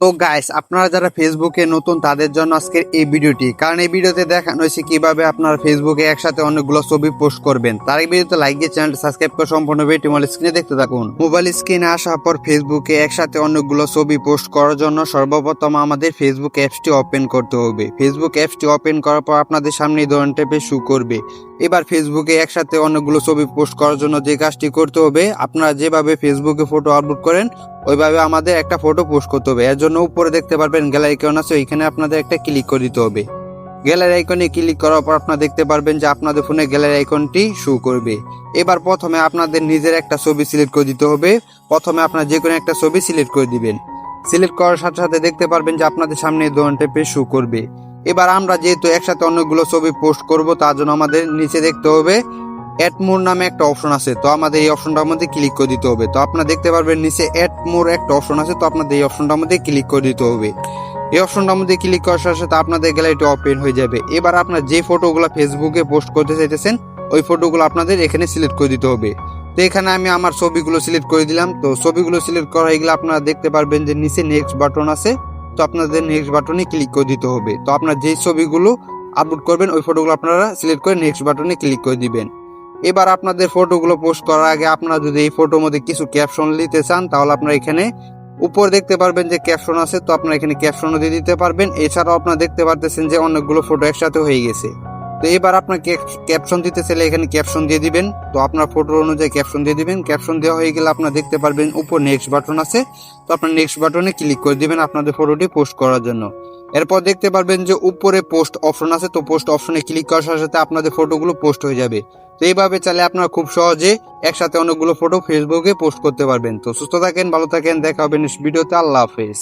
তো গাইস আপনারা যারা ফেসবুকে নতুন, তাদের জন্য আজকের এই ভিডিওটি। কারণ এই ভিডিওতে দেখানো হয়েছে কীভাবে আপনারা ফেসবুকে একসাথে অনেকগুলো ছবি পোস্ট করবেন। তার এই ভিডিওতে লাইক দিয়ে চ্যানেলটা সাবস্ক্রাইব করে সম্পূর্ণ ভিডিও স্ক্রিনে দেখতে থাকুন। মোবাইল স্ক্রিনে আসার পর ফেসবুকে একসাথে অনেকগুলো ছবি পোস্ট করার জন্য সর্বপ্রথম আমাদের ফেসবুক অ্যাপসটি ওপেন করতে হবে। ফেসবুক অ্যাপসটি ওপেন করার পর আপনাদের সামনে এই ধরনের টাইপের শু করবে। এবার ফেসবুকে একসাথে অনেকগুলো ছবি পোস্ট করার জন্য যে কাজটি করতে হবে, আপনারা যেভাবে ফেসবুকে ফটো আপলোড করেন ওইভাবে আমাদের একটা ফটো পোস্ট করতে হবে। এর জন্য উপরে দেখতে পারবেন গ্যালারি আইকন আছে, ওইখানে আপনাদের একটা ক্লিক করে দিতে হবে। গ্যালারি আইকনে ক্লিক করার পর আপনারা দেখতে পারবেন যে আপনাদের ফোনে গ্যালারি আইকনটি শো করবে। এবার প্রথমে আপনাদের নিজের একটা ছবি সিলেক্ট করে দিতে হবে। প্রথমে আপনার যে কোনো একটা ছবি সিলেক্ট করে দিবেন। সিলেক্ট করার সাথে সাথে দেখতে পারবেন যে আপনাদের সামনে এই পেজ শো করবে। এবার আমরা যেহেতু একসাথে অনেকগুলো ছবি পোস্ট করব, তার জন্য আমাদের নিচে দেখতে হবে অ্যাড মোর নামে একটা অপশন আছে, তো আমাদের এই অপশনটার মধ্যে ক্লিক করে দিতে হবে। তো আপনারা দেখতে পারবেন নিচে অ্যাড মোর একটা অপশন আছে, তো আপনাদের এই অপশনটার মধ্যে ক্লিক করে দিতে হবে। এই অপশনটার মধ্যে ক্লিক করার সাথে সাথে আপনাদের গ্যালারিটি ওপেন হয়ে যাবে। এবার আপনার যে ফটোগুলো ফেসবুকে পোস্ট করতে চাইতেছেন, ওই ফটোগুলো আপনাদের এখানে সিলেক্ট করে দিতে হবে। তো এখানে আমি আমার ছবিগুলো সিলেক্ট করে দিলাম। তো ছবিগুলো সিলেক্ট করা হয়ে গেলে আপনারা দেখতে পারবেন যে নিচে নেক্সট বাটন আছে, তো আপনাদের নেক্সট বাটনে ক্লিক করে দিতে হবে। তো আপনার যেই ছবিগুলো আপলোড করবেন, ওই ফটোগুলো আপনারা সিলেক্ট করে নেক্সট বাটনে ক্লিক করে দিবেন। এবার আপনাদের ফটোগুলো পোস্ট করার আগে আপনারা যদি এই ফটোর মধ্যে কিছু ক্যাপশন নিতে চান, তাহলে আপনারা এখানে উপর দেখতে পারবেন যে ক্যাপশন আছে, তো আপনারা এখানে ক্যাপশনও দিয়ে দিতে পারবেন। এছাড়াও আপনারা দেখতে পারতেছেন যে অনেকগুলো ফটো একসাথে হয়ে গেছে। তো এবার আপনার ক্যাপশন দিতে চাইলে এখানে ক্যাপশন দিয়ে দিবেন। তো আপনার ফটো অনুযায়ী ক্যাপশন দিয়ে দিবেন। ক্যাপশন দেওয়া হয়ে গেলে আপনারা দেখতে পারবেন উপর নেক্সট বাটন আছে। তো আপনার নেক্সট বাটনে ক্লিক করে দিবেন আপনাদের ফটোটি পোস্ট করার জন্য। এরপর দেখতে পারবেন যে উপরে পোস্ট অপশন আছে, তো পোস্ট অপশনে ক্লিক করার সাথে সাথে আপনাদের ফটোগুলো পোস্ট হয়ে যাবে। তো এইভাবে চাইলে আপনারা খুব সহজে একসাথে অনেকগুলো ফটো ফেসবুকে পোস্ট করতে পারবেন। তো সুস্থ থাকেন, ভালো থাকেন, দেখা হবে নেক্সট ভিডিওতে আল্লাহ হাফেজ।